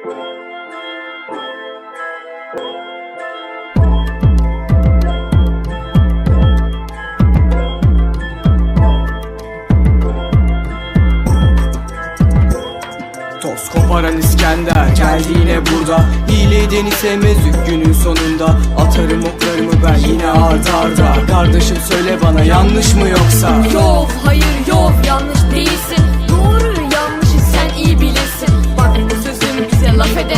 Toz koparan İskender geldi yine burada. Hile edeni günün sonunda. Atarım oklarımı ben yine arda arda. Kardeşim söyle bana yanlış mı yoksa? Yok hayır yok. Yanlış değilsin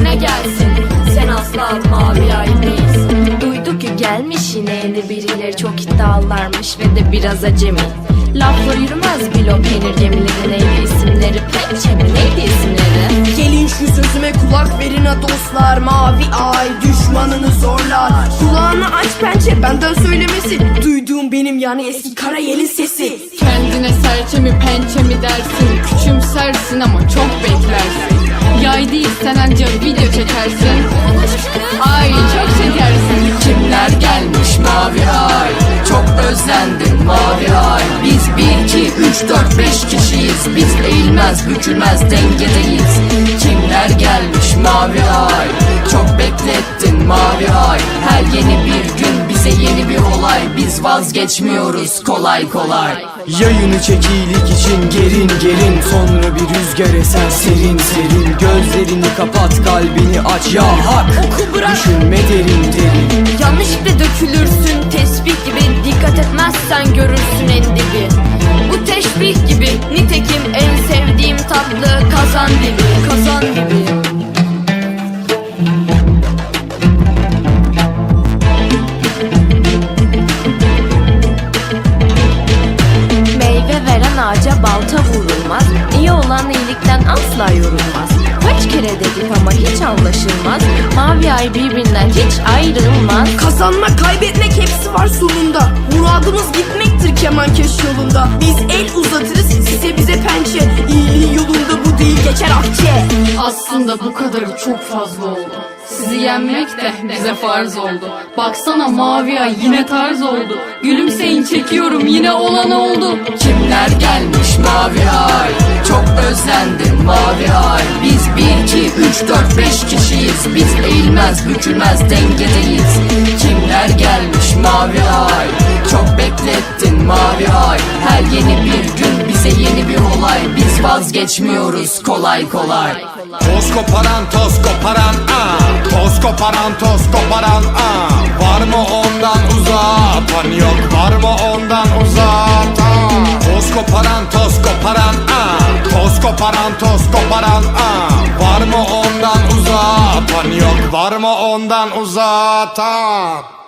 edene gelsin? Sen asla mavi ay değilsin. Duyduk ki gelmiş yine yeni birileri. Çok iddialarmış ve de biraz acemi. Lafla yürümez bilo peynir gemileri. Neydi isimleri mi neydi isimleri? Gelin şu sözüme kulak verin ha dostlar. Mavi ay düşmanını zorlar. Kulağını aç pençe benden söylemesi. Duyduğum benim yani eski kara yelin sesi. Kendine serçe mi pençe mi dersin? Küçümsersin ama 1, 2, 3, 4, 5 kişiyiz. Biz eğilmez bükülmez dengedeyiz. Kimler gelmiş mavi ay? Çok beklettin mavi ay. Her yeni bir gün bize yeni bir olay. Biz vazgeçmiyoruz kolay kolay. Yayını çek iyilik için gerin gerin Sonra bir rüzgar eser serin serin. Gözlerini kapat kalbini aç. Ya hak! Oku bırak. Düşünme derin derin. Yanlışlıkla dökülürsün. Tesbih gibi Dikkat etmezsen görürsün en kazan dibi Kazan dibi Meyve veren ağaca balta vurulmaz. İyi olan iyilikten asla yorulmaz. Kaç kere dedik ama hiç anlaşılmaz. Mavi ay birbirinden hiç ayrılmaz. Kazanmak kaybetmek hepsi var sonunda. Muradımız gitmektir kemankeş yolunda. Biz el uzatırız Aslında bu kadarı çok fazla oldu. Sizi yenmek de bize farz oldu. Baksana mavi ay yine tarz oldu. Gülümseyin çekiyorum yine olan oldu. Kimler gelmiş mavi ay? Çok özlendim mavi ay. Biz 1, 2, 3, 4, 5 kişiyiz. Biz eğilmez bükülmez dengedeyiz. Kimler gelmiş mavi ay? Çok beklettin mavi ay. Her yeni bir gün bize yeni bir olay. Biz vazgeçmiyoruz kolay kolay Toz koparan toz koparan aa. Toz koparan toz koparan aa. Var mı ondan uzatan? Yok Var mı ondan uzatan? Toz koparan toz koparan aa. Toz koparan toz koparan aa. Var mı ondan uzatan? Yok Var mı ondan uzatan